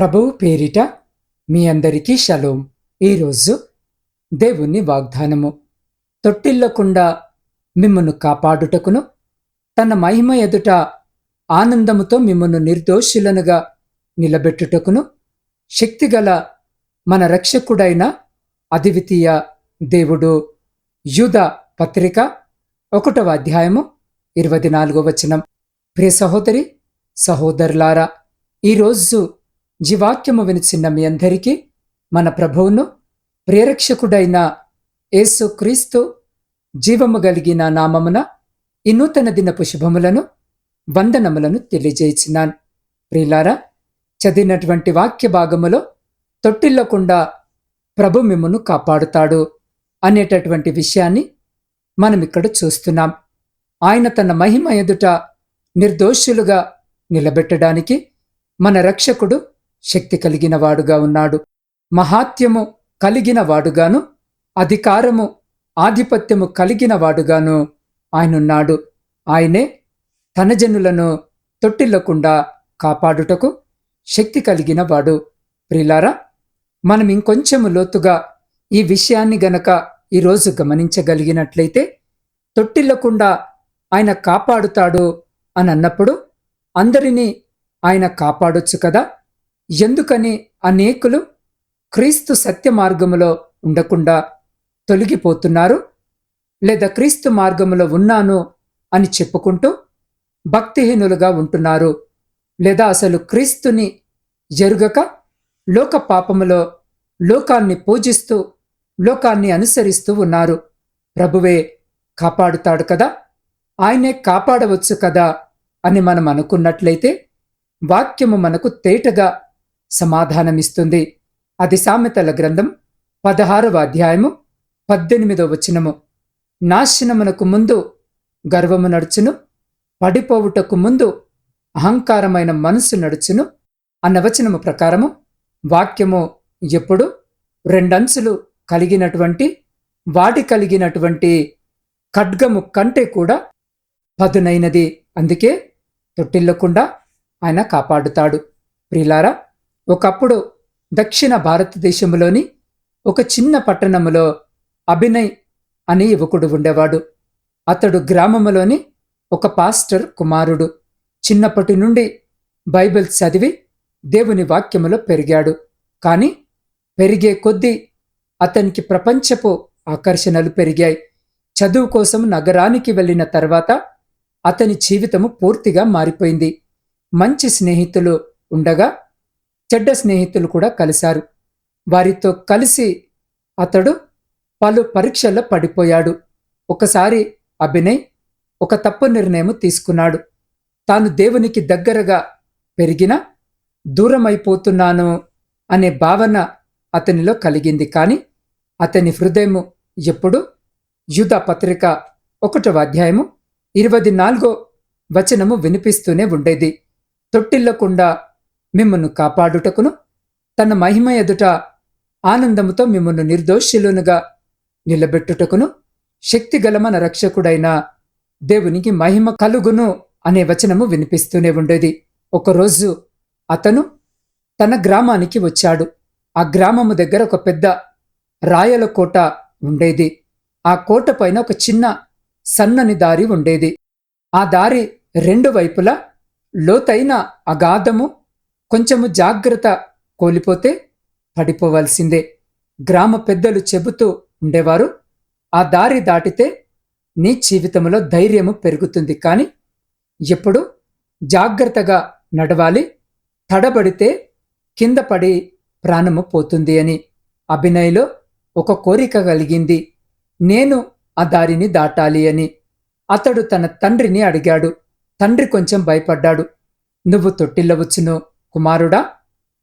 ప్రభువు పేరిట మీ అందరికీ షలోం. ఈరోజు దేవుని వాగ్దానము. తొట్టిల్లకుండా మిమ్మను కాపాడుటకును తన మహిమ ఎదుట ఆనందముతో మిమ్మను నిర్దోషులనుగా నిలబెట్టుటకును శక్తిగల మన రక్షకుడైన అద్వితీయ దేవుడు యూద పత్రిక ఒకటవ అధ్యాయము ఇరవై నాలుగో వచనం. ప్రియ సహోదరి సహోదరులారా ఈరోజు జీవాక్యము వినిచిన్న మీ అందరికీ మన ప్రభువును ప్రేరక్షకుడైన యేసు క్రీస్తు జీవము కలిగిన నామమున ఈ నూతన దినపు శుభములను వందనములను తెలియజేయించినాను ప్రియులారా చదివినటువంటి వాక్య భాగములో తొట్టిల్లకుండా ప్రభు మిమ్మను కాపాడుతాడు అనేటటువంటి విషయాన్ని మనం ఇక్కడ చూస్తున్నాం. ఆయన తన మహిమ ఎదుట నిర్దోషులుగా నిలబెట్టడానికి మన రక్షకుడు శక్తి కలిగిన వాడుగా ఉన్నాడు. మహాత్యము కలిగిన వాడుగాను అధికారము ఆధిపత్యము కలిగిన వాడుగాను ఆయనున్నాడు. ఆయనే తన జనులను తొట్టిల్లకుండా కాపాడుటకు శక్తి కలిగిన వాడు. ప్రిలారా మనం ఇంకొంచెము లోతుగా ఈ విషయాన్ని గనక ఈరోజు గమనించగలిగినట్లయితే తొట్టిల్లకుండా ఆయన కాపాడుతాడు అని అన్నప్పుడు అందరినీ ఆయన కాపాడొచ్చు కదా? ఎందుకని అనేకులు క్రీస్తు సత్య మార్గములో ఉండకుండా తొలగిపోతున్నారు? లేదా క్రీస్తు మార్గములో ఉన్నాను అని చెప్పుకుంటూ భక్తిహీనులుగా ఉంటున్నారు? లేదా అసలు క్రీస్తుని ఎరుగక లోక పాపములో లోకాన్ని పూజిస్తూ లోకాన్ని అనుసరిస్తూ ఉన్నారు? ప్రభువే కాపాడుతాడు కదా? ఆయనే కాపాడవచ్చు కదా అని మనం అనుకున్నట్లయితే వాక్యము మనకు తేటగా సమాధానమిస్తుంది. అది సామెతల గ్రంథం పదహారవ అధ్యాయము పద్దెనిమిదవ వచనము. నాశనమునకు ముందు గర్వము నడుచును పడిపోవుటకు ముందు అహంకారమైన మనసు నడుచును అన్న వచనము ప్రకారము వాక్యము ఎప్పుడు రెండంచులు కలిగినటువంటి వాడి కలిగినటువంటి ఖడ్గము కంటే కూడా పదునైనది. అందుకే తొట్టిల్లకుండా ఆయన కాపాడుతాడు. ప్రిలారా ఒకప్పుడు దక్షిణ భారతదేశంలోని ఒక చిన్న పట్టణములో అభినయ్ అనే యువకుడు ఉండేవాడు. అతడు గ్రామములోని ఒక పాస్టర్ కుమారుడు. చిన్నప్పటి నుండి బైబిల్ చదివి దేవుని వాక్యములో పెరిగాడు. కానీ పెరిగే కొద్దీ అతనికి ప్రపంచపు ఆకర్షణలు పెరిగాయి. చదువు కోసం నగరానికి వెళ్ళిన తర్వాత అతని జీవితము పూర్తిగా మారిపోయింది. మంచి స్నేహితులు ఉండగా చెడ్డ స్నేహితులు కూడా కలిశారు. వారితో కలిసి అతడు పలు పరీక్షల్లో పడిపోయాడు. ఒకసారి అభినయ్ ఒక తప్పు నిర్ణయం తీసుకున్నాడు. తాను దేవునికి దగ్గరగా పెరిగిన దూరమైపోతున్నాను అనే భావన అతనిలో కలిగింది. కాని అతని హృదయము ఎప్పుడు యుధ పత్రిక ఒకటవ అధ్యాయము ఇరవై నాలుగో వచనము వినిపిస్తూనే ఉండేది. తొట్టిల్లకుండా మిమ్మను కాపాడుటకును తన మహిమ ఎదుట ఆనందముతో మిమ్మను నిర్దోషులునుగా నిలబెట్టుటకును శక్తిగల మన రక్షకుడైన దేవునికి మహిమ కలుగును అనే వచనము వినిపిస్తూనే ఉండేది. ఒకరోజు అతను తన గ్రామానికి వచ్చాడు. ఆ గ్రామము దగ్గర ఒక పెద్ద రాయల కోట ఉండేది. ఆ కోట పైన ఒక చిన్న సన్నని దారి ఉండేది. ఆ దారి రెండు వైపులా లోతైన అగాధము కొంచెము జాగ్రత్త కోల్పోతే పడిపోవలసిందే. గ్రామ పెద్దలు చెబుతూ ఉండేవారు ఆ దారి దాటితే నీ జీవితంలో ధైర్యము పెరుగుతుంది. కానీ ఎప్పుడు జాగ్రత్తగా నడవాలి తడబడితే కింద పడి ప్రాణము పోతుంది అని అభినయ్లో ఒక కోరిక కలిగింది. నేను ఆ దారిని దాటాలి అని అతడు తన తండ్రిని అడిగాడు. తండ్రి కొంచెం భయపడ్డాడు. నువ్వు తొట్టిల్లవచ్చును కుమారుడా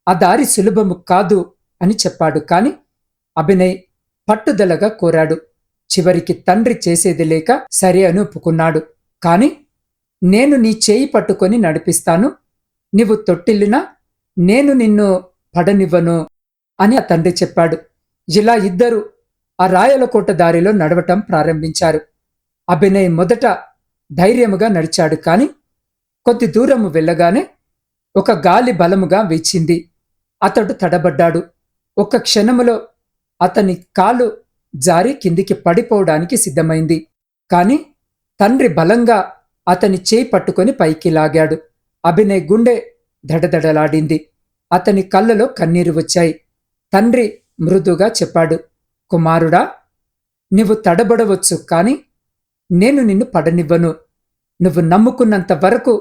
ఆ దారి సులభము కాదు అని చెప్పాడు. కాని అభినయ్ పట్టుదలగా కోరాడు. చివరికి తండ్రి చేసేది లేక సరే అని ఒప్పుకున్నాడు. కాని నేను నీ చేయి పట్టుకొని నడిపిస్తాను. నీవు తొట్టిల్లినా నేను నిన్ను పడనివ్వను అని ఆ తండ్రి చెప్పాడు. ఇలా ఇద్దరు ఆ రాయలకోట దారిలో నడవటం ప్రారంభించారు. అభినయ్ మొదట ధైర్యముగా నడిచాడు. కాని కొద్ది దూరము వెళ్ళగానే ఒక గాలి బలముగా వీచింది. అతడు తడబడ్డాడు. ఒక్క క్షణములో అతని కాలు జారి కిందికి పడిపోవడానికి సిద్ధమైంది. కాని తండ్రి బలంగా అతని చేయి పట్టుకొని పైకి లాగాడు. అభినయ్ గుండె దడదడలాడింది అతని కళ్ళలో కన్నీరు వచ్చాయి. తండ్రి మృదుగా చెప్పాడు కుమారుడా నువ్వు తడబడవచ్చు కాని నేను నిన్ను పడనివ్వను. నువ్వు నమ్ముకున్నంత వరకు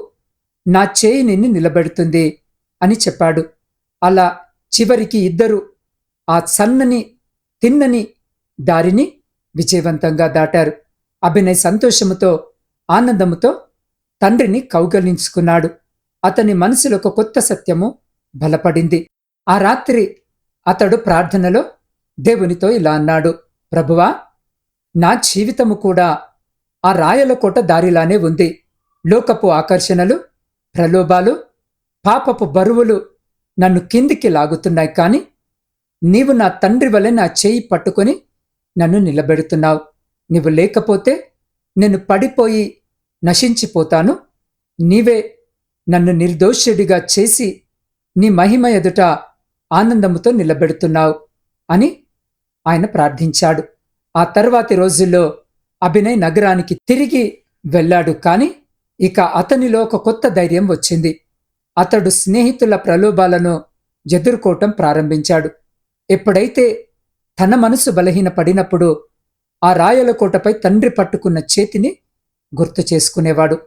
నా చేయి నిన్ను నిలబెడుతుంది అని చెప్పాడు. అలా చివరికి ఇద్దరు ఆ సన్నని తిన్నని దారిని విజయవంతంగా దాటారు. అభినయ్ సంతోషముతో ఆనందముతో తండ్రిని కౌగలించుకున్నాడు. అతని మనసులో ఒక కొత్త సత్యము బలపడింది. ఆ రాత్రి అతడు ప్రార్థనలో దేవునితో ఇలా అన్నాడు ప్రభువా నా జీవితము కూడా ఆ రాయలకోట దారిలానే ఉంది. లోకపు ఆకర్షణలు ప్రలోభాలు పాపపు బరువులు నన్ను కిందికి లాగుతున్నాయి కాని నీవు నా తండ్రి వలె నా చేయి పట్టుకొని నన్ను నిలబెడుతున్నావు. నీవు లేకపోతే నేను పడిపోయి నశించిపోతాను. నీవే నన్ను నిర్దోషుడిగా చేసి నీ మహిమ ఎదుట ఆనందముతో నిలబెడుతున్నావు అని ఆయన ప్రార్థించాడు. ఆ తర్వాతి రోజుల్లో అభినయ్ నగరానికి తిరిగి వెళ్ళాడు కాని ఇక అతనిలో ఒక కొత్త ధైర్యం వచ్చింది. అతడు స్నేహితుల ప్రలోభాలను ఎదుర్కోవటం ప్రారంభించాడు. ఎప్పుడైతే తన మనసు బలహీనపడినప్పుడు ఆ రాయలకోటపై తండ్రి పట్టుకున్న చేతిని గుర్తు చేసుకునేవాడు.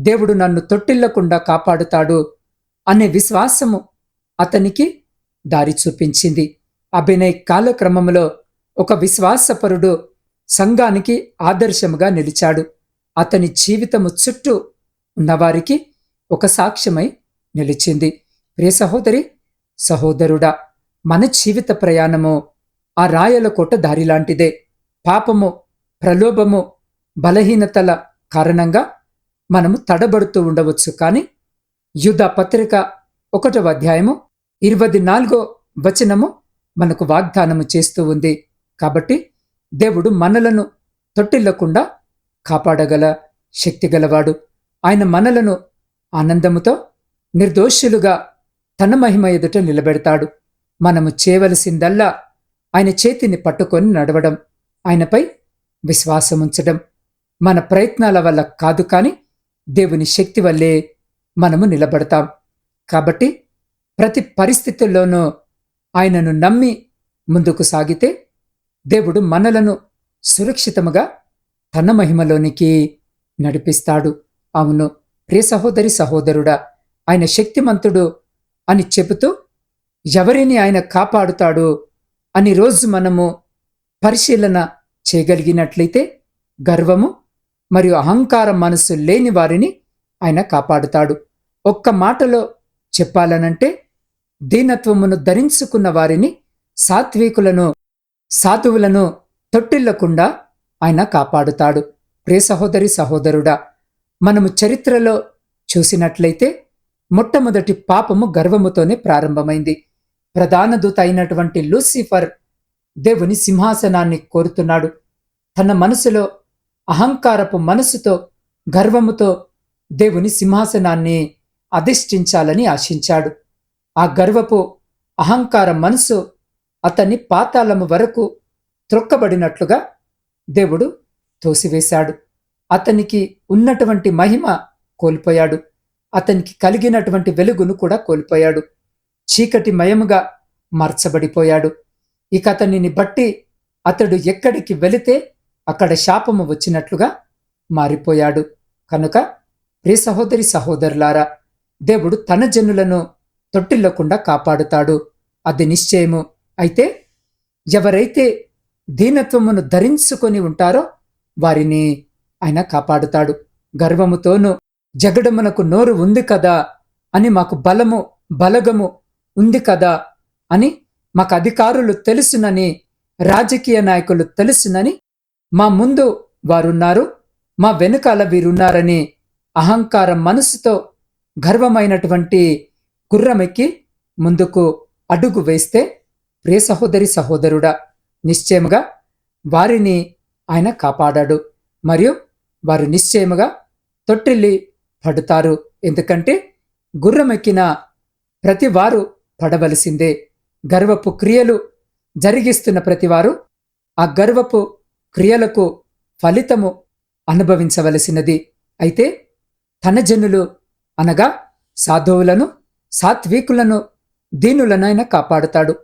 దేవుడు నన్ను తొట్టిల్లకుండా కాపాడుతాడు అనే విశ్వాసము అతనికి దారి చూపించింది. అభినయ్ కాలక్రమంలో ఒక విశ్వాసపరుడు సంఘానికి ఆదర్శముగా నిలిచాడు. అతని జీవితము చుట్టూ ఉన్నవారికి ఒక సాక్ష్యమై నిలిచింది. ప్రియ సహోదరి సహోదరుడా మన జీవిత ప్రయాణము ఆ రాయలకోట దారిలాంటిదే. పాపము ప్రలోభము బలహీనతల కారణంగా మనము తడబడుతూ ఉండవచ్చు. కానీ యుద్ధ పత్రిక ఒకటవ అధ్యాయము ఇరవై నాలుగో వచనము మనకు వాగ్దానము చేస్తూ ఉంది. కాబట్టి దేవుడు మనలను తొట్టిల్లకుండా కాపాడగల శక్తిగలవాడు. ఆయన మనలను ఆనందముతో నిర్దోషులుగా తన మహిమ ఎదుట నిలబెడతాడు. మనము చేయవలసిందల్లా ఆయన చేతిని పట్టుకొని నడవడం ఆయనపై విశ్వాసముంచడం మన ప్రయత్నాల వల్ల కాదు కాని దేవుని శక్తి వల్లే మనము నిలబడతాం. కాబట్టి ప్రతి పరిస్థితుల్లోనూ ఆయనను నమ్మి ముందుకు సాగితే దేవుడు మనలను సురక్షితముగా తన మహిమలోనికి నడిపిస్తాడు. అవును ప్రియ సహోదరి సహోదరుడా ఆయన శక్తిమంతుడు అని చెబుతూ ఎవరిని ఆయన కాపాడుతాడు అని రోజు మనము పరిశీలన చేయగలిగినట్లయితే గర్వము మరియు అహంకార మనసు లేని వారిని ఆయన కాపాడుతాడు. ఒక్క మాటలో చెప్పాలనంటే దీనత్వమును ధరించుకున్న వారిని సాత్వికులను సాధువులను తొట్టిల్లకుండా ఆయన కాపాడుతాడు. ప్రే సహోదరి సహోదరుడా మనము చరిత్రలో చూసినట్లయితే మొట్టమొదటి పాపము గర్వముతోనే ప్రారంభమైంది. ప్రధాన దూత అయినటువంటి లూసిఫర్ దేవుని సింహాసనాన్ని కోరుతున్నాడు. తన మనసులో అహంకారపు మనసుతో గర్వముతో దేవుని సింహాసనాన్ని అధిష్ఠించాలని ఆశించాడు. ఆ గర్వపు అహంకార మనసు అతన్ని పాతాళము వరకు త్రొక్కబడినట్లుగా దేవుడు తోసివేశాడు. అతనికి ఉన్నటువంటి మహిమ కోల్పోయాడు. అతనికి కలిగినటువంటి వెలుగును కూడా కోల్పోయాడు. చీకటి మయముగా మార్చబడిపోయాడు. ఇక అతనిని బట్టి అతడు ఎక్కడికి వెళితే అక్కడ శాపము వచ్చినట్లుగా మారిపోయాడు. కనుక ప్రియ సహోదరి సహోదరులారా దేవుడు తన జనులను తొట్టిల్లకుండా కాపాడుతాడు. అది నిశ్చయము. అయితే ఎవరైతే దీనత్వమును ధరించుకొని ఉంటారో వారిని ఆయన కాపాడుతాడు. గర్వముతోనూ జగడమునకు నోరు ఉంది కదా అని మాకు బలము బలగము ఉంది కదా అని మాకు అధికారులు తెలుసునని రాజకీయ నాయకులు తెలుసునని మా ముందు వారున్నారు మా వెనుకాల వీరున్నారని అహంకార మనసుతో గర్వమైనటువంటి గుర్రమెక్కి ముందుకు అడుగు వేస్తే ప్రియ సహోదరి సహోదరుడా నిశ్చయముగా వారిని ఆయన కాపాడాడు. మరియు వారు నిశ్చయముగా తొట్టిల్లి పడుతారు. ఎందుకంటే గుర్రమెక్కిన ప్రతి వారు పడవలసిందే. గర్వపు క్రియలు జరిగిస్తున్న ప్రతివారు ఆ గర్వపు క్రియలకు ఫలితము అనుభవించవలసినది. అయితే తన జనులు అనగా సాధువులను సాత్వికులను దీనులనైనా కాపాడుతాడు.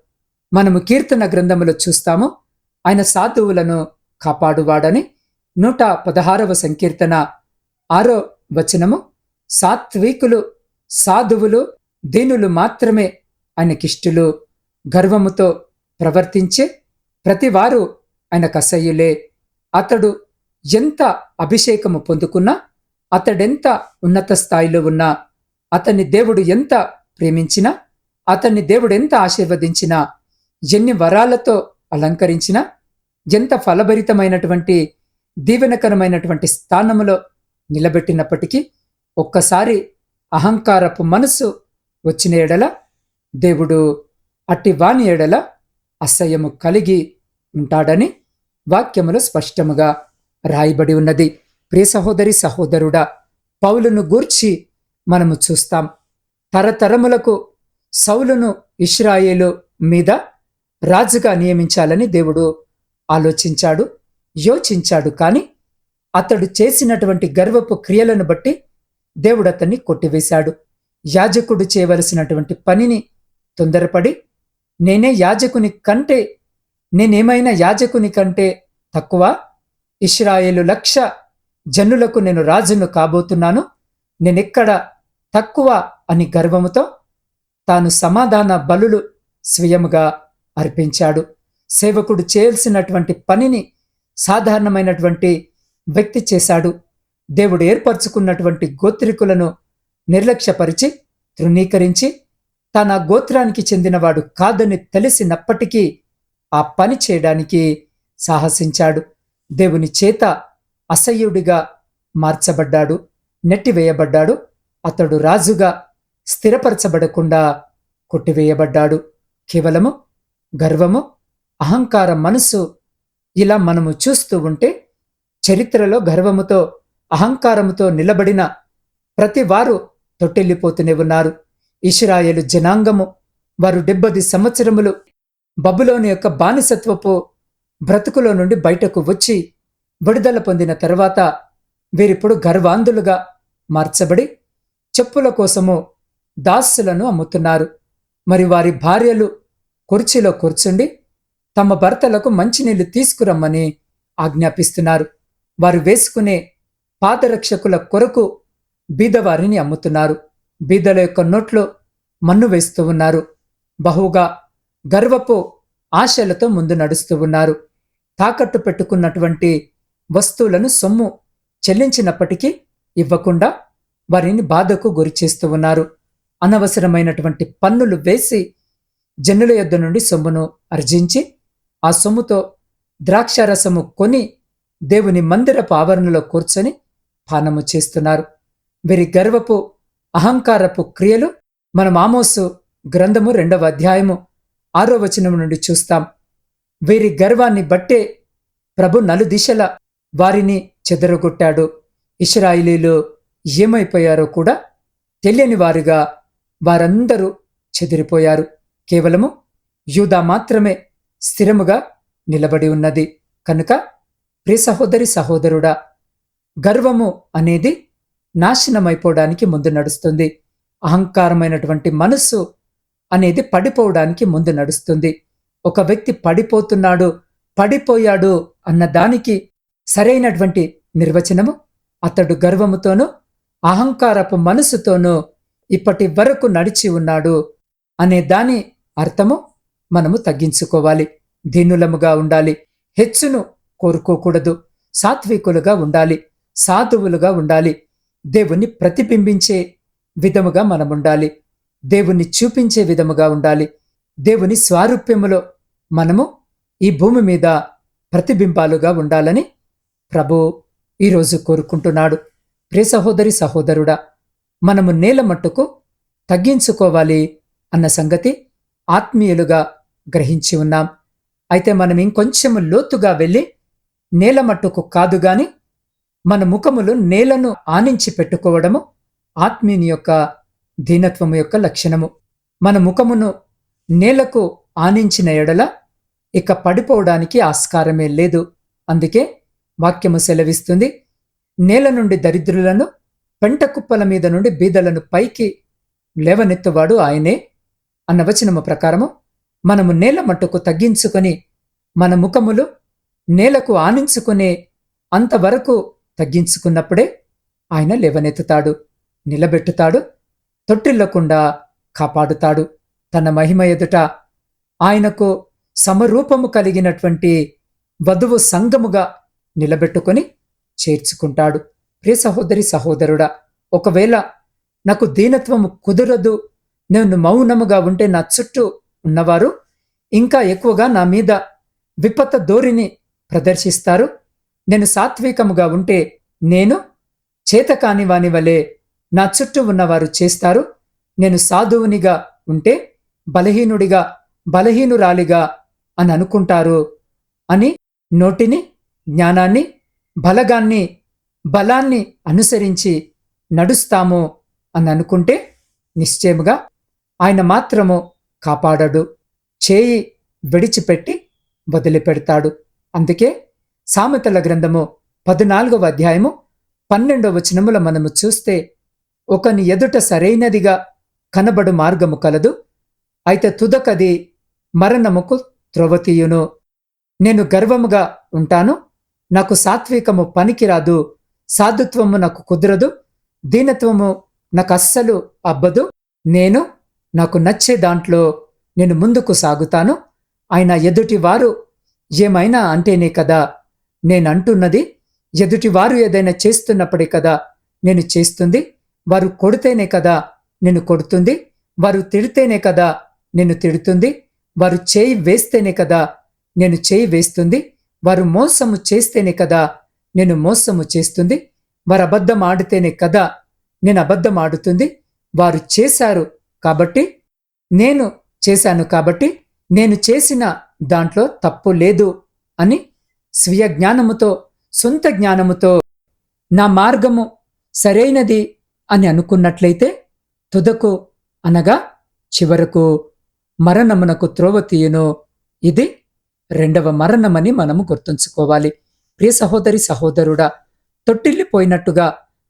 మనము కీర్తన గ్రంథములో చూస్తాము. ఆయన సాధువులను కాపాడువాడని నూట పదహారవ సంకీర్తన ఆరో వచనము. సాత్వికులు సాధువులు దీనులు మాత్రమే ఆయనకిష్టులు. గర్వముతో ప్రవర్తించే ప్రతివారు ఆయన కసయ్యులే. అతడు ఎంత అభిషేకము పొందుకున్నా అతడెంత ఉన్నత స్థాయిలో ఉన్నా అతన్ని దేవుడు ఎంత ప్రేమించినా అతన్ని దేవుడు ఎంత ఆశీర్వదించినా ఎన్ని వరాలతో అలంకరించినా ఎంత ఫలభరితమైనటువంటి దీవెనకరమైనటువంటి స్థానములో నిలబెట్టినప్పటికీ ఒక్కసారి అహంకారపు మనసు వచ్చిన ఎడల దేవుడు అట్టి వాని ఎడల అసహ్యము కలిగి ఉంటాడని వాక్యములో స్పష్టముగా రాయబడి ఉన్నది. ప్రియ సహోదరి సహోదరుడా పౌలును గూర్చి మనము చూస్తాం. తరతరములకు సౌలును ఇస్రాయేలు మీద రాజుగా నియమించాలని దేవుడు ఆలోచించాడు యోచించాడు కానీ అతడు చేసినటువంటి గర్వపు క్రియలను బట్టి దేవుడు అతన్ని కొట్టివేశాడు. యాజకుడు చేయవలసినటువంటి పనిని తొందరపడి నేనే యాజకుని కంటే నేనేమైనా యాజకుని కంటే తక్కువ? ఇస్రాయేలు లక్ష జనులకు నేను రాజును కాబోతున్నాను. నేనెక్కడ తక్కువ అని గర్వముతో తాను సమాధాన బలులు స్వయముగా అర్పించాడు. సేవకుడు చేయాల్సినటువంటి పనిని సాధారణమైనటువంటి వ్యక్తి చేశాడు. దేవుడు ఏర్పరచుకున్నటువంటి గోత్రికులను నిర్లక్ష్యపరిచి తృణీకరించి తన గోత్రానికి చెందినవాడు కాదని తెలిసినప్పటికీ ఆ పని చేయడానికి సాహసించాడు. దేవుని చేత అసహ్యుడిగా మార్చబడ్డాడు నెట్టివేయబడ్డాడు. అతడు రాజుగా స్థిరపరచబడకుండా కొట్టివేయబడ్డాడు. కేవలము గర్వము అహంకార మనసు ఇలా మనము చూస్తూ ఉంటే చరిత్రలో గర్వముతో అహంకారముతో నిలబడిన ప్రతి వారు తొట్టెల్లిపోతూనే ఉన్నారు. ఇస్రాయేలు జనాంగము వారు డెబ్బది సంవత్సరములు బబులోని యొక్క బానిసత్వపు బ్రతుకులో నుండి బయటకు వచ్చి విడుదల పొందిన తర్వాత వీరిప్పుడు గర్వాంధులుగా మార్చబడి చెప్పుల కోసము దాసులను అమ్ముతున్నారు. మరి వారి భార్యలు కుర్చీలో కూర్చుండి తమ భర్తలకు మంచినీళ్ళు తీసుకురమ్మని ఆజ్ఞాపిస్తున్నారు. వారు వేసుకునే పాదరక్షకుల కొరకు బీదవారిని అమ్ముతున్నారు. బీదల యొక్క నోట్లో మన్ను వేస్తూ ఉన్నారు. బహుగా గర్వపు ఆశలతో ముందు నడుస్తూ ఉన్నారు. తాకట్టు పెట్టుకున్నటువంటి వస్తువులను సొమ్ము చెల్లించినప్పటికీ ఇవ్వకుండా వారిని బాధకు గురి చేస్తూ ఉన్నారు. అనవసరమైనటువంటి పన్నులు వేసి జనుల యొద్ద నుండి సొమ్మును అర్జించి ఆ సొమ్ముతో ద్రాక్షారసము కొని దేవుని మందిరపు ఆవరణలో కూర్చొని పానము చేస్తున్నారు. వీరి గర్వపు అహంకారపు క్రియలు మనం ఆమోసు గ్రంథము రెండవ అధ్యాయము ఆరో వచనం నుండి చూస్తాం. వీరి గర్వాన్ని బట్టే ప్రభు నలుదిశల వారిని చెదరగొట్టాడు. ఇస్రాయిలీలు ఏమైపోయారో కూడా తెలియని వారుగా వారందరూ చెదిరిపోయారు. కేవలము యూదా మాత్రమే స్థిరముగా నిలబడి ఉన్నది. కనుక ప్రియ సహోదరి సహోదరుడా గర్వము అనేది నాశనమైపోవడానికి ముందు నడుస్తుంది. అహంకారమైనటువంటి మనస్సు అనేది పడిపోవడానికి ముందు నడుస్తుంది. ఒక వ్యక్తి పడిపోతున్నాడు పడిపోయాడు అన్న దానికి సరైనటువంటి నిర్వచనము అతడు గర్వముతోనూ అహంకారపు మనసుతోనూ ఇప్పటి వరకు నడిచి ఉన్నాడు అనే దాని అర్థము మనము తగ్గించుకోవాలి. దీనులముగా ఉండాలి. హెచ్చును కోరుకోకూడదు. సాత్వికులుగా ఉండాలి. సాధువులుగా ఉండాలి. దేవుణ్ణి ప్రతిబింబించే విధముగా మనముండాలి. దేవుణ్ణి చూపించే విధముగా ఉండాలి. దేవుని స్వారూప్యములో మనము ఈ భూమి మీద ప్రతిబింబాలుగా ఉండాలని ప్రభు ఈరోజు కోరుకుంటున్నాడు. ప్రియ సహోదరి సహోదరుడా మనము నేల మట్టుకు తగ్గించుకోవాలి అన్న సంగతి ఆత్మీయులుగా గ్రహించి ఉన్నాం. అయితే మనం ఇంకొంచెము లోతుగా వెళ్ళి నేల మట్టుకు కాదు గాని మన ముఖములు నేలను ఆనించి పెట్టుకోవడము ఆత్మీయుని యొక్క దీనత్వము యొక్క లక్షణము. మన ముఖమును నేలకు ఆనించిన ఎడల ఇక పడిపోవడానికి ఆస్కారమే లేదు. అందుకే వాక్యము సెలవిస్తుంది నేల నుండి దరిద్రులను పెంట కుప్పల మీద నుండి బీదలను పైకి లేవనెత్తువాడు ఆయనే. అన్న వచనము ప్రకారము మనము నేల మట్టుకు తగ్గించుకొని మన ముఖములు నేలకు ఆనించుకునే అంతవరకు తగ్గించుకున్నప్పుడే ఆయన లేవనెత్తుతాడు నిలబెట్టుతాడు తొట్టిల్లకుండా కాపాడుతాడు. తన మహిమ ఎదుట ఆయనకు సమరూపము కలిగినటువంటి వధువు సంగముగా నిలబెట్టుకొని చేర్చుకుంటాడు. ప్రియ సహోదరి సహోదరుడా ఒకవేళ నాకు దీనత్వము కుదరదు నేను మౌనముగా ఉంటే నా చుట్టూ ఉన్నవారు ఇంకా ఎక్కువగా నా మీద విపత్త ధోరిని ప్రదర్శిస్తారు. నేను సాత్వికముగా ఉంటే నేను చేతకాని వాని వలె నా చుట్టూ ఉన్నవారు చేస్తారు. నేను సాధువునిగా ఉంటే బలహీనుడిగా బలహీనురాలిగా అని అనుకుంటారు అని నోటిని జ్ఞానాన్ని బలగాన్ని బలాన్ని అనుసరించి నడుస్తాము అని అనుకుంటే నిశ్చయముగా ఆయన మాత్రము కాపాడడు. చేయి విడిచిపెట్టి వదిలిపెడతాడు. అందుకే సామెతల గ్రంథము పద్నాలుగవ అధ్యాయము పన్నెండవ వచనముల మనము చూస్తే ఒకని ఎదుట సరైనదిగా కనబడు మార్గము కలదు. అయితే తుదకది మరణముకు త్రొవతీయును. నేను గర్వముగా ఉంటాను. నాకు సాత్వికము పనికిరాదు. సాధుత్వము నాకు కుదరదు. దీనత్వము నాకు అస్సలు అబ్బదు. నేను నాకు నచ్చే దాంట్లో నేను ముందుకు సాగుతాను. ఆయన ఎదుటివారు ఏమైనా అంటేనే కదా నేను అంటున్నది ఎదుటివారు ఏదైనా చేస్తున్నప్పుడే కదా నేను చేస్తుంది. వారు కొడితేనే కదా నేను కొడుతుంది. వారు తిడితేనే కదా నేను తిడుతుంది. వారు చేయి వేస్తేనే కదా నేను చేయి వేస్తుంది. వారు మోసము చేస్తేనే కదా నేను మోసము చేస్తుంది. వారు అబద్ధం ఆడితేనే కదా నేను అబద్ధం ఆడుతుంది. వారు చేశారు కాబట్టి నేను చేశాను కాబట్టి నేను చేసిన దాంట్లో తప్పు లేదు అని స్వీయ జ్ఞానముతో సొంత జ్ఞానముతో నా మార్గము సరైనది అని అనుకున్నట్లయితే తుదకు అనగా చివరకు మరణమునకు త్రోవ తీయను. ఇది రెండవ మరణమని మనము గుర్తుంచుకోవాలి. ప్రియ సహోదరి సహోదరుడా తొట్టిల్లిపోయినట్టుగా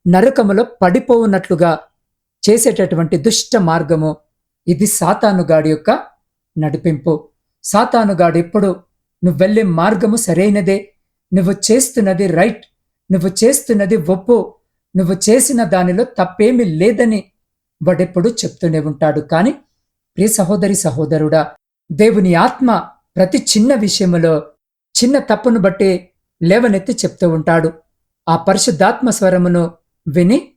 నరకములో పడిపోవున్నట్లుగా చేసేటటువంటి దుష్ట మార్గము ఇది సాతానుగాడి యొక్క నడిపింపు. సాతానుగాడు ఎప్పుడు నువ్వు వెళ్ళే మార్గము సరైనదే. నువ్వు చేస్తున్నది రైట్. నువ్వు చేస్తున్నది ఒప్పు. నువ్వు చేసిన దానిలో తప్పేమీ లేదని వాడెప్పుడు చెప్తూనే ఉంటాడు. కాని ప్రియ సహోదరి సహోదరుడా దేవుని ఆత్మ ప్రతి చిన్న విషయములో చిన్న తప్పును బట్టి లేవనెత్తి చెప్తూ ఉంటాడు. ఆ పరిశుద్ధాత్మ స్వరమును విని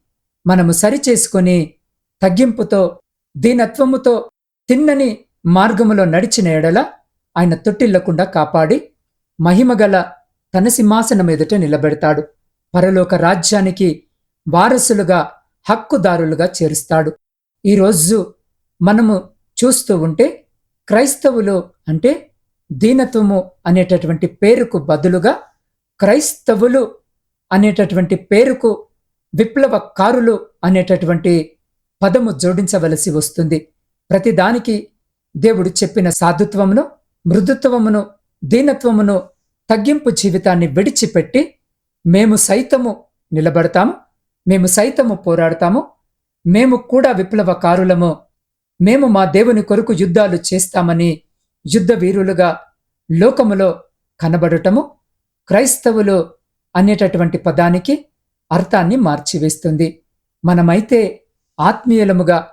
మనము సరిచేసుకొని తగ్గింపుతో దీనత్వముతో తిన్నని మార్గములో నడిచిన ఎడల ఆయన తొట్టిల్లకుండా కాపాడి మహిమగల తన సింహాసనం ఎదుట నిలబెడతాడు. పరలోక రాజ్యానికి వారసులుగా హక్కుదారులుగా చేరుస్తాడు. ఈరోజు మనము చూస్తూ ఉంటే క్రైస్తవులు అంటే దీనత్వము అనేటటువంటి పేరుకు బదులుగా క్రైస్తవులు అనేటటువంటి పేరుకు విప్లవకారులు అనేటటువంటి పదము జోడించవలసి వస్తుంది. ప్రతిదానికి దేవుడు చెప్పిన సాధుత్వమును మృదుత్వమును దీనత్వమును తగ్గింపు జీవితాన్ని విడిచిపెట్టి మేము సైతము నిలబడతాము మేము సైతము పోరాడతాము మేము కూడా విప్లవకారులము మేము మా దేవుని కొరకు యుద్ధాలు చేస్తామని యుద్ధ వీరులుగా లోకములో కనబడటము క్రైస్తవులు అనేటటువంటి పదానికి అర్థాన్ని మార్చివేస్తుంది. మనమైతే ఆత్మీయులముగా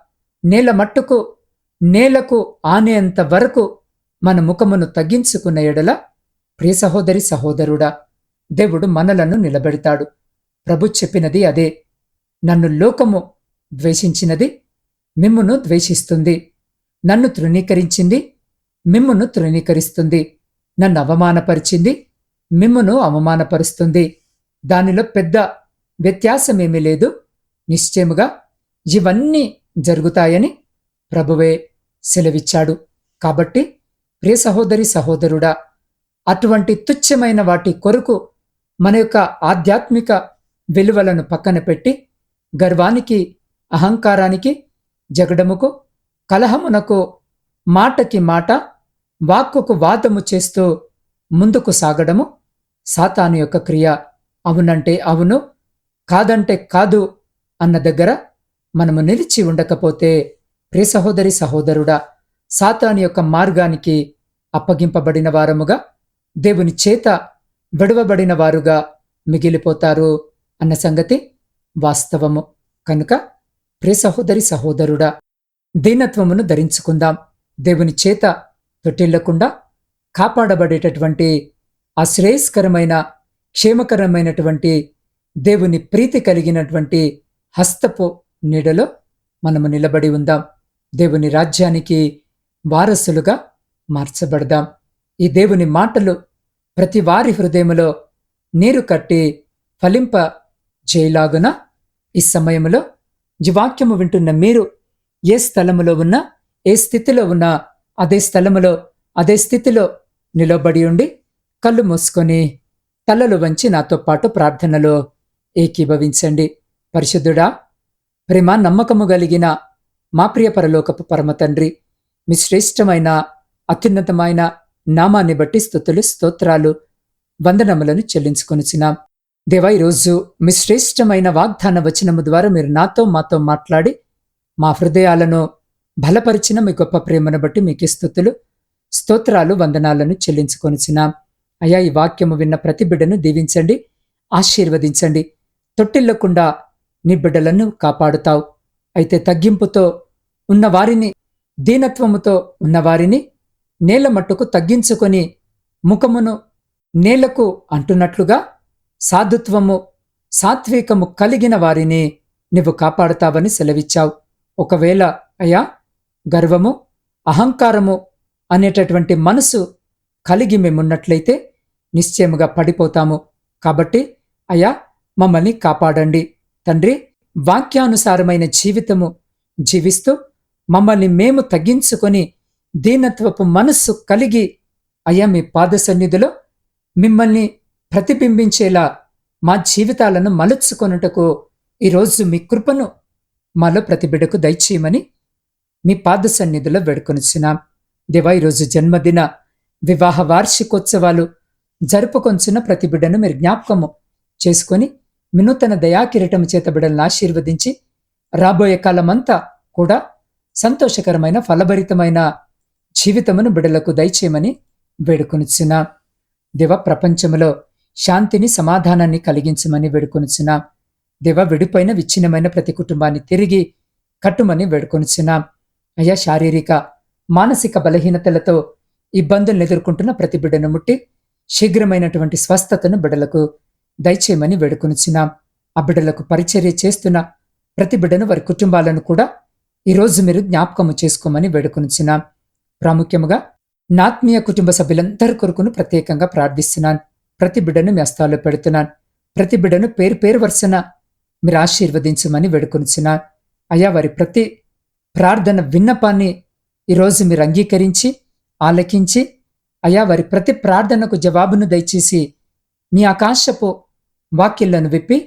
నేల మట్టుకు నేలకు ఆనేంత వరకు మన ముఖమును తగ్గించుకున్న ఎడల ప్రియ సహోదరి సహోదరుడా దేవుడు మనలను నిలబెడతాడు. ప్రభు చెప్పినది అదే. నన్ను లోకము ద్వేషించినది మిమ్మును ద్వేషిస్తుంది. నన్ను తృణీకరించింది మిమ్మును తృణీకరిస్తుంది. నన్ను అవమానపరిచింది మిమ్మును అవమానపరుస్తుంది. దానిలో పెద్ద వ్యత్యాసమేమీ లేదు. నిశ్చయముగా ఇవన్నీ జరుగుతాయని ప్రభువే సెలవిచ్చాడు. కాబట్టి ప్రియ సహోదరి సహోదరుడా అటువంటి తుచ్చమైన వాటి కొరకు మన యొక్క ఆధ్యాత్మిక విలువలను పక్కన పెట్టి గర్వానికి అహంకారానికి జగడముకు కలహమునకు మాటకి మాట వాక్కుకు వాదము చేస్తూ ముందుకు సాగడము సాతాను యొక్క క్రియ. అవునంటే అవును కాదంటే కాదు అన్న దగ్గర మనము నిలిచి ఉండకపోతే ప్రియ సహోదరి సహోదరుడా సాతాని యొక్క మార్గానికి అప్పగింపబడిన వారముగా దేవుని చేత విడవబడిన వారుగా మిగిలిపోతారు అన్న సంగతి వాస్తవము. కనుక ప్రియ సహోదరి సహోదరుడా దీనత్వమును ధరించుకుందాం. దేవుని చేత తొట్టిల్లకుండా కాపాడబడేటటువంటి ఆ శ్రేయస్కరమైన క్షేమకరమైనటువంటి దేవుని ప్రీతి కలిగినటువంటి హస్తపు నీడలో మనము నిలబడి ఉందాం. దేవుని రాజ్యానికి వారసులుగా మార్చబడదాం. ఈ దేవుని మాటలు ప్రతి వారి హృదయములో నీరు కట్టి ఫలింప చేయలాగున ఈ సమయంలో ఈ వాక్యము వింటున్న మీరు ఏ స్థలములో ఉన్నా ఏ స్థితిలో ఉన్నా అదే స్థలములో అదే స్థితిలో నిలబడి ఉండి కళ్ళు మూసుకొని తలలు వంచి నాతో పాటు ప్రార్థనలో ఏకీభవించండి. పరిశుద్ధుడా ప్రేమ నమ్మకము కలిగిన మా ప్రియ పరలోకపు పరమ తండ్రి మీ శ్రేష్టమైన అత్యున్నతమైన నామాన్ని బట్టి స్థుతులు స్తోత్రాలు వందనములను చెల్లించుకొనిచున్నాం. దేవా ఈరోజు మీ శ్రేష్టమైన వాగ్దాన వచనము ద్వారా మీరు నాతో మాతో మాట్లాడి మా హృదయాలను బలపరిచిన మీ గొప్ప ప్రేమను బట్టి మీకు స్థుతులు స్తోత్రాలు వందనాలను చెల్లించుకొనిచున్నాం. అయ్యా ఈ వాక్యము విన్న ప్రతి బిడ్డను దీవించండి ఆశీర్వదించండి. తొట్టిల్లకుండా నీ బిడ్డలను కాపాడుతావు. అయితే తగ్గింపుతో ఉన్నవారిని దీనత్వముతో ఉన్నవారిని నేల మట్టుకు తగ్గించుకొని ముఖమును నేలకు అంటున్నట్లుగా సాధుత్వము సాత్వికము కలిగిన వారిని నువ్వు కాపాడుతావని సెలవిచ్చావు. ఒకవేళ అయ్యా గర్వము అహంకారము అనేటటువంటి మనసు కలిగి మేమున్నట్లయితే నిశ్చయముగా పడిపోతాము. కాబట్టి అయ్యా మమ్మల్ని కాపాడండి. తండ్రి వాక్యానుసారమైన జీవితము జీవిస్తూ మమ్మల్ని మేము తగ్గించుకొని దీనత్వపు మనస్సు కలిగి అయ్యా మీ పాద సన్నిధిలో మిమ్మల్ని ప్రతిబింబించేలా మా జీవితాలను మలుచుకొనుటకు ఈరోజు మీ కృపను మాలో ప్రతి బిడకు దయచేయమని మీ పాద సన్నిధిలో వేడుకొనిచున్నాం. దేవా ఈరోజు జన్మదిన వివాహ వార్షికోత్సవాలు జరుపుకొంచిన ప్రతి బిడ్డను మీరు జ్ఞాపకము చేసుకొని వినూతన దయాకిరటం చేత బిడల్ని ఆశీర్వదించి రాబోయే కాలమంతా కూడా సంతోషకరమైన ఫలభరితమైన జీవితమును బిడలకు దయచేయమని వేడుకొనిచున్నాం. దివ ప్రపంచములో శాంతిని సమాధానాన్ని కలిగించమని వేడుకొనిచున్నాం. దివ విడిపోయిన విచ్ఛిన్నమైన ప్రతి కుటుంబాన్ని తిరిగి కట్టుమని వేడుకొనిచున్నాం. అయ్యా శారీరక మానసిక బలహీనతలతో ఇబ్బందులను ఎదుర్కొంటున్న ప్రతి బిడ్డను ముట్టి శీఘ్రమైనటువంటి స్వస్థతను బిడలకు దయచేయమని వేడుకొనిచున్నాం. ఆ బిడ్డలకు పరిచర్య చేస్తున్న ప్రతి బిడ్డను వారి కుటుంబాలను కూడా ఈరోజు మీరు జ్ఞాపకము చేసుకోమని వేడుకొనిచున్నాం. ప్రాముఖ్యముగా నాత్మీయ కుటుంబ సభ్యులందరి కొరకును ప్రత్యేకంగా ప్రార్థిస్తున్నాను. ప్రతి బిడ్డను మీ అస్తాల్లో పెడుతున్నాను. ప్రతి బిడ్డను పేరు పేరు వరుసన మీరు ఆశీర్వదించమని వేడుకొనిచున్నాను అయ్యా వారి ప్రతి ప్రార్థన విన్నపాన్ని ఈరోజు మీరు అంగీకరించి ఆలకించి అయ్యా వారి ప్రతి ప్రార్థనకు జవాబును దయచేసి మీ ఆకాశపు వాక్యలను విప్పి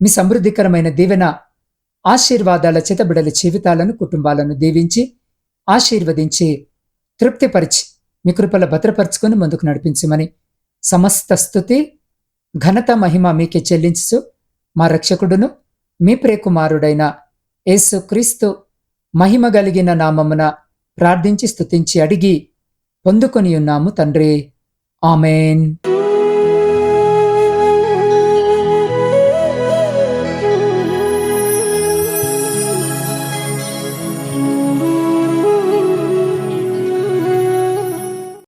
మీ సమృద్ధికరమైన దీవెన ఆశీర్వాదాల చితబిడల జీవితాలను కుటుంబాలను దీవించి ఆశీర్వదించి తృప్తిపరిచి మీ కృపల భద్రపరుచుకొని ముందుకు నడిపించమని సమస్త స్థుతి ఘనత మహిమ మీకే చెల్లించు మా రక్షకుడును మీ ప్రేకుమారుడైన యేసు క్రీస్తు మహిమ కలిగిన నామమున ప్రార్థించి స్తుతించి అడిగి పొందుకొని ఉన్నాము తండ్రి. ఆమెన్.